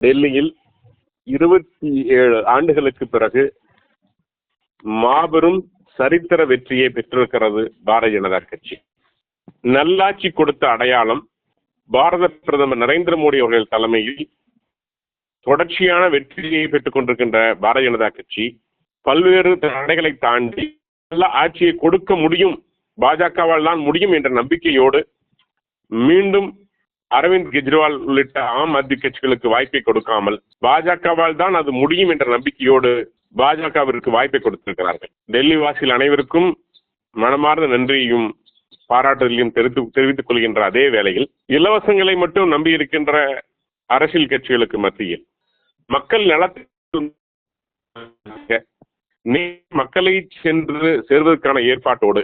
டெல்லியில் இருபத்தி ஏழு ஆண்டுகளுக்கு பிறகு மாபெரும் சரித்திர வெற்றியை பெற்றிருக்கிறது பாரதிய ஜனதா கட்சி. நல்லாட்சி கொடுத்த அடையாளம் பாரத பிரதமர் நரேந்திர மோடி அவர்கள் தலைமையில் தொடர்ச்சியான வெற்றியை பெற்றுக் கொண்டிருக்கின்ற பாரதிய ஜனதா கட்சி பல்வேறு தடைகளை தாண்டி நல்ல ஆட்சியை கொடுக்க முடியும் பாஜகவால் தான் முடியும் என்ற நம்பிக்கையோடு மீண்டும் அரவிந்த் கெஜ்ரிவால் உள்ளிட்ட ஆம் ஆத்மி கட்சிகளுக்கு வாய்ப்பை கொடுக்காமல் பாஜகவால் தான் அது முடியும் என்ற நம்பிக்கையோடு பாஜகவிற்கு வாய்ப்பை கொடுத்திருக்கிறார்கள். டெல்லி வாசிகள் அனைவருக்கும் மனமார்ந்த நன்றியையும் பாராட்டுதலையும் தெரிவித்து தெரிவித்துக் கொள்கின்ற அதே வேளையில் இலவசங்களை மட்டும் நம்பி இருக்கின்ற அரசியல் கட்சிகளுக்கு மத்தியில் மக்கள் நலத்தை நீ மக்களை சென்று சேர்வதற்கான ஏற்பாட்டோடு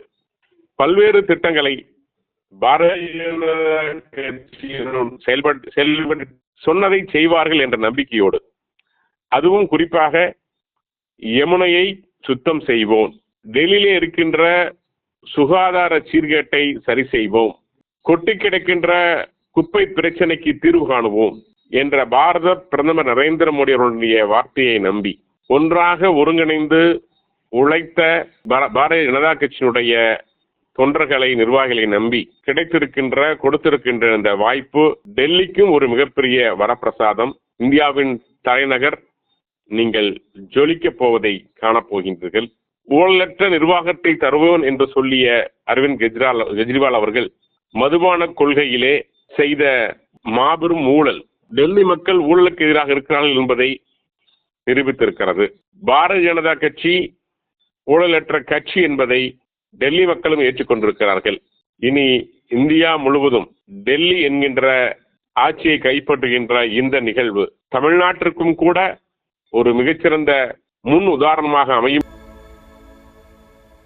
பல்வேறு திட்டங்களை பாரதிய செயல்பட்டு செயல்பட்டு சொன்னதை செய்வார்கள் என்ற நம்பிக்கையோடு. அதுவும் குறிப்பாக யமுனையை சுத்தம் செய்வோம். டெல்லியிலே இருக்கின்ற சுகாதார சீர்கேட்டை சரி செய்வோம். கொட்டி கிடக்கின்ற குப்பை பிரச்சனைக்கு தீர்வு காணுவோம் என்ற பாரத பிரதமர் நரேந்திர மோடி வார்த்தையை நம்பி ஒன்றாக ஒருங்கிணைந்து உழைத்த பாரதிய ஜனதா கட்சியினுடைய தொண்டர்களை நிர்வாகிகளை நம்பி கிடைத்திருக்கின்ற கொடுத்திருக்கின்ற இந்த வாய்ப்பு டெல்லிக்கும் ஒரு மிகப்பெரிய வரப்பிரசாதம். இந்தியாவின் தலைநகர் நீங்கள் ஜொலிக்கப் போவதை காணப்போகின்றீர்கள் ஊழலற்ற நிர்வாகத்தை தருவோம் என்று சொல்லிய அரவிந்த் கெஜ்ரிவால் கெஜ்ரிவால் அவர்கள் மதுபான கொள்கையிலே செய்த மாபெரும் ஊழல் டெல்லி மக்கள் ஊழலுக்கு எதிராக இருக்கிறார்கள் என்பதை நிரூபித்திருக்கிறது. பாரதிய ஜனதா கட்சி ஊழலற்ற கட்சி என்பதை டெல்லி மக்களும் ஏற்றுக்கொண்டிருக்கிறார்கள். இனி இந்தியா முழுவதும் டெல்லி என்கின்ற ஆட்சியை கைப்பற்றுகின்ற இந்த நிகழ்வு தமிழ்நாட்டிற்கும் கூட ஒரு மிகச்சிறந்த முன் உதாரணமாக அமையும்.